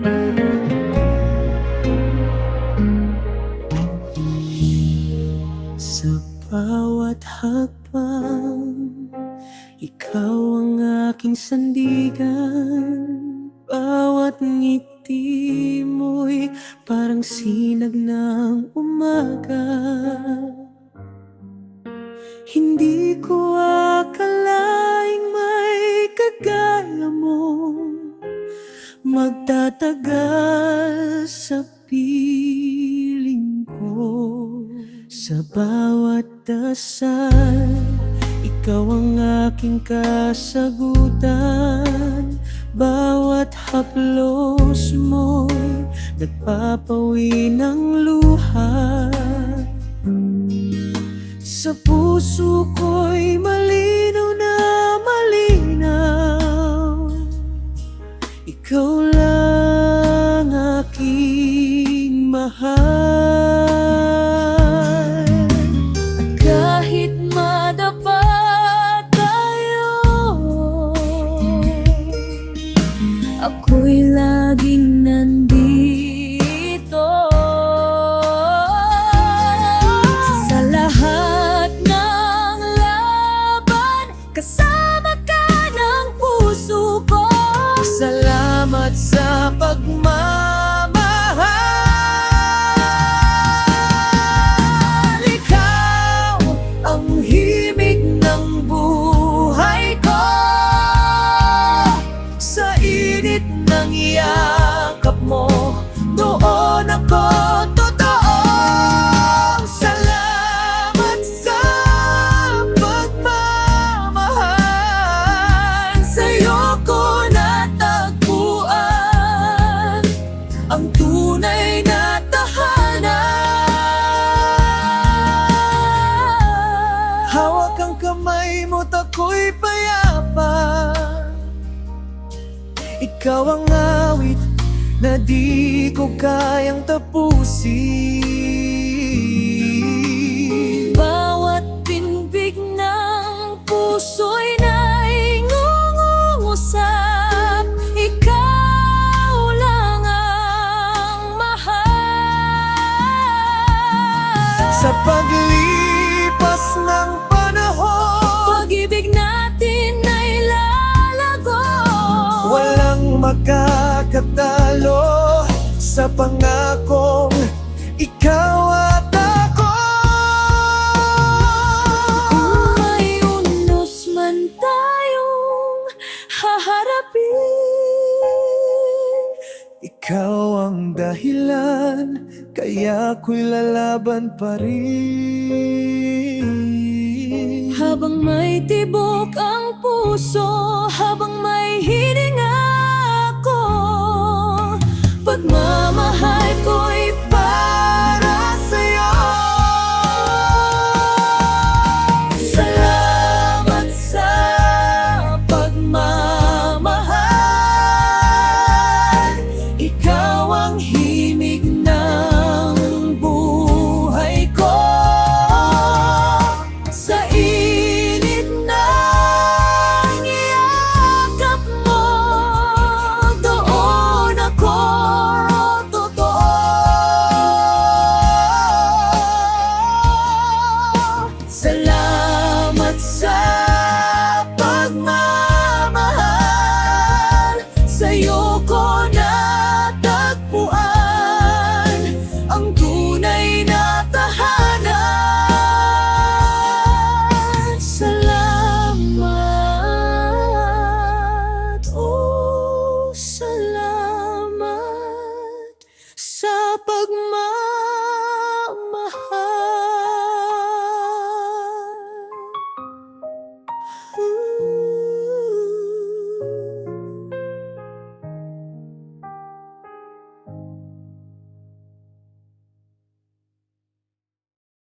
Sa bawat hapang Ikaw ang aking sandigan Bawat ngiti mo'y Parang sinag ng umaga. Hindi ko akalain Magtatagal sa piling ko. Sa bawat dasal Ikaw ang aking kasagutan. Bawat haplos mo'y Nagpapawi ng luha. Sa puso ko'y mahal. Kahit madapa tayo Ako'y laging nandito. Sa lahat ng laban Kasama ka ng puso ko. Salamat sa pagmamahal ako'y payapa ikaw ang awit na di ko kayang tapusin sa pangakong ikaw at ako. Kung may unos man tayong haharapin. Ikaw ang dahilan kaya ako'y lalaban pa rin. Habang may tibok ang puso Habang may hininga Pagmamahal